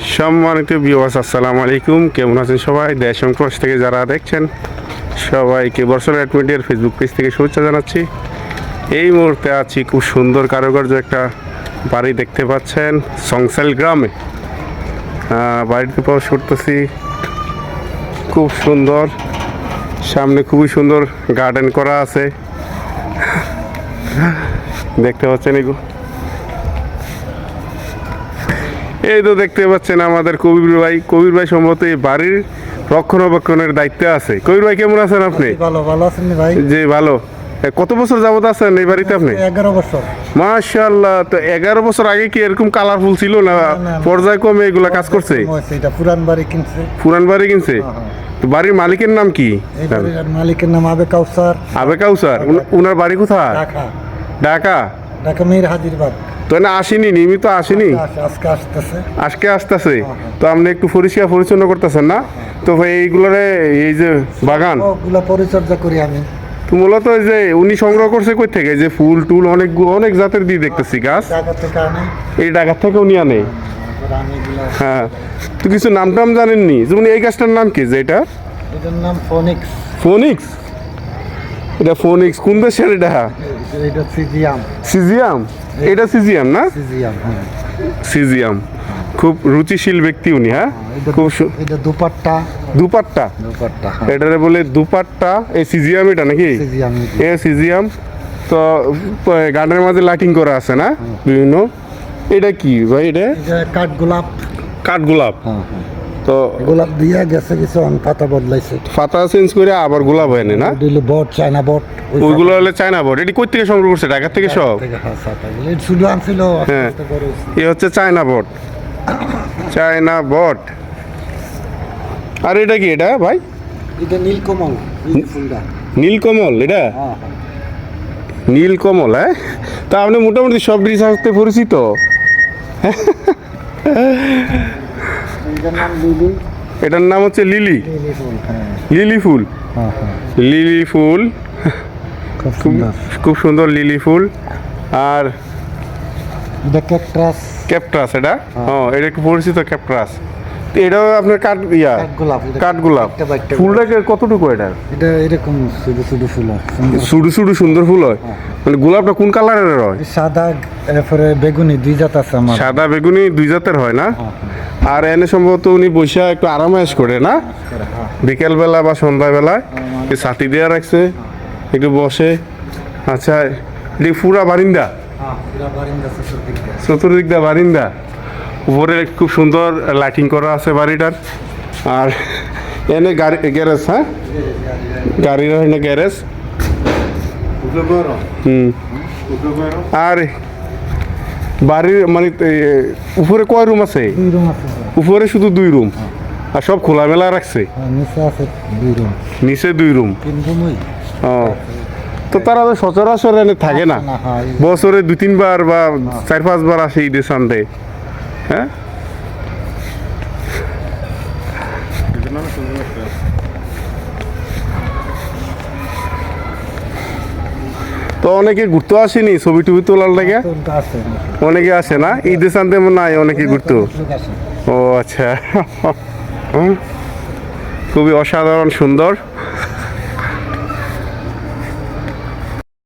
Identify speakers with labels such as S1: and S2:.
S1: সম্মানিত বিওয়াস আসসালামু আলাইকুম। কেমন আছেন সবাই? দেশ এবং থেকে যারা দেখছেন, সবাইকে বর্ষল অ্যাডমিটের ফেসবুক পেজ থেকে শুভেচ্ছা জানাচ্ছি। এই মুহূর্তে আছি খুব সুন্দর, কারুকার্য একটা বাড়ি দেখতে পাচ্ছেন, সংসাল গ্রামে। বাড়িতে প্রবেশ করতেছি। খুব সুন্দর, সামনে খুবই সুন্দর গার্ডেন করা আছে। দেখতে পাচ্ছেন এগুলো এই তো দেখতে পাচ্ছেন আমাদের কবির ভাই। কবির ভাই সম্ভবত এই বাড়ির রক্ষণাবেক্ষণের দায়িত্বে আছে। কবির ভাই কেমন আছেন আপনি?
S2: ভালো ভালো আছেন ভাই?
S1: যে ভালো। কত বছর যাবত আছেন এই বাড়িতে আপনি?
S2: এগারো বছর।
S1: মাশাল্লাহ তো এগারো বছর আগে কি এরকম কালারফুল ছিল না। পর্যায়ক্রমে এগুলা কাজ করছে?
S2: এটা পুরান বাড়ি কিনছে।
S1: পুরান বাড়ি কিনছে?
S2: হ্যাঁ।
S1: তো বাড়ির মালিকের নাম কি?
S2: মালিকের নাম আবে কাউসার।
S1: আবে কাউসার। উন- উনার বাড়ি কোথায়?
S2: ঢাকা।
S1: ঢাকা?
S2: ঢাকা মেয়ের হাজিরবাদ
S1: তো না আসেনি নিয়মিত আসেনি।
S2: আস- আজকে আসতেছে।
S1: আজকে আসতেছে? তো আপনি একটু পরিষ্কার পরিচ্ছন্ন করতেছেন না? তো ভাই এইগুলোরে এই যে বাগান।
S2: পরিচর্যা করি আমি।
S1: তো মূলত যে উনি সংগ্রহ করছে কই থেকে? যে ফুল টুল অনেক অনেক জাতের দিয়ে দেখতেছি গাছ।
S2: আনে।
S1: এই ঢাকা থেকে উনি আনে। হ্যাঁ তো কিছু নাম টাম জানেননি? যেমন এই গাছটার নাম কি যে এটা?
S2: এটার নাম ফোনিক্স।
S1: ফোনিক্স? এটা ফোনিক্স কোন দেশের এটা
S2: এটা সিজিয়াম।
S1: সিজিয়াম? এটা সিজিয়াম না?
S2: সিজিয়াম হ্যাঁ।
S1: সিজিয়াম। খুব রুচিশীল ব্যক্তি উনি হ্যাঁ?
S2: এটা
S1: খুব
S2: এটা দুপাট্টা।
S1: দুপাট্টা?
S2: দুপাট্টা হ্যাঁ।
S1: এটারে বলে দুপাট্টা এই সিজিয়াম এটা নাকি?
S2: সিজিয়াম
S1: এ সিজিয়াম। তো গার্ডেনের মাঝে লাইটিং করা আছে না? বিভিন্ন। এটা কি ভাই এটা?
S2: এটা কাঠ গোলাপ
S1: কাঠগোলাপ।
S2: হ্যাঁ হ্যাঁ।
S1: তো
S2: গোলাপ দিয়ে গেছে কিছু পাতা বদলাইছে।
S1: পাতা চেঞ্জ করে আবার গোলাপ হয় না?
S2: হলো বট চায়না বট
S1: ওইগুলো হলে চায়না বোর্ড এটি কই থেকে সংগ্রহ করছে? ঢাকা থেকে সব?
S2: হ্যাঁ। শুধু আনছিল
S1: হ্যাঁ। এ হচ্ছে চায়না বট। চায়না বট। আর এটা কি এটা ভাই?
S2: এটা নীলকমল
S1: নীলকমল এটা?
S2: হ্যাঁ
S1: নীলকমল হ্যাঁ? তা আপনি মোটামুটি সব আসতে পরিচিত?
S2: এটার নাম
S1: এটার হচ্ছে লিলি।
S2: লিলি ফুল হ্যাঁ।
S1: লিলি ফুল।
S2: হ্যাঁ হ্যাঁ। খুব সুন্দর।
S1: লিলি ফুল। আর
S2: ক্যাকটাস
S1: ক্যাপট্রাস এটা? ও এটা একটু পরিচিত ক্যাপট্রাস তো এটাও আপনার কাঠ ইয়া
S2: বা একটা
S1: ফুলটা কতটুকু এটা
S2: এটা এরকম শুধু শুধু ফুল হয়।
S1: সুডু সুডু সুন্দর ফুল হয়? মানে গোলাপটা কোন কালারের হয়?
S2: সাদা এরপরে বেগুনি দুই জাত আছে আমার।
S1: সাদা বেগুনি দুই জাতের হয় না?
S2: হ্যাঁ,
S1: আর এনে সম্ভবত উনি বৈশা একটু আরামায়েশ করে না?
S2: হ্যাঁ।
S1: বিকেলবেলা বা সন্ধ্যাবেলায় ছাতি দেওয়া রাখছে একটু বসে। আচ্ছা এটি পুরা বারিন্দা?
S2: হ্যাঁ, চতুর্দিক
S1: দা বারিন্দা। উপরে খুব সুন্দর লাইটিং করা আছে বাড়িটার। আর এনে গাড়ি গ্যারেজ হ্যাঁ? গাড়ির এনে গ্যারেজ হুম। আর বাড়ির মানে উপরে কয় রুম আছে?
S2: রুম আছে।
S1: উপরে শুধু দুই রুম। আর সব খোলামেলা রাখছে?
S2: হ্যাঁ, নিচে দুই রুম।
S1: ও। তো তারা তো সচরাচর এনে থাকে না?
S2: হ্যাঁ।
S1: বছরে দুই তিনবার বা চার পাঁচবার আসে ঈদের সানডে হ্যাঁ? তো অনেকে ঘুরতে আসেনি ছবি টবি তোলার লাগে? অনেকে আসে। না? ঈদের সানডে নাই অনেকে ঘুরতে। ও আচ্ছা। খুবই অসাধারণ সুন্দর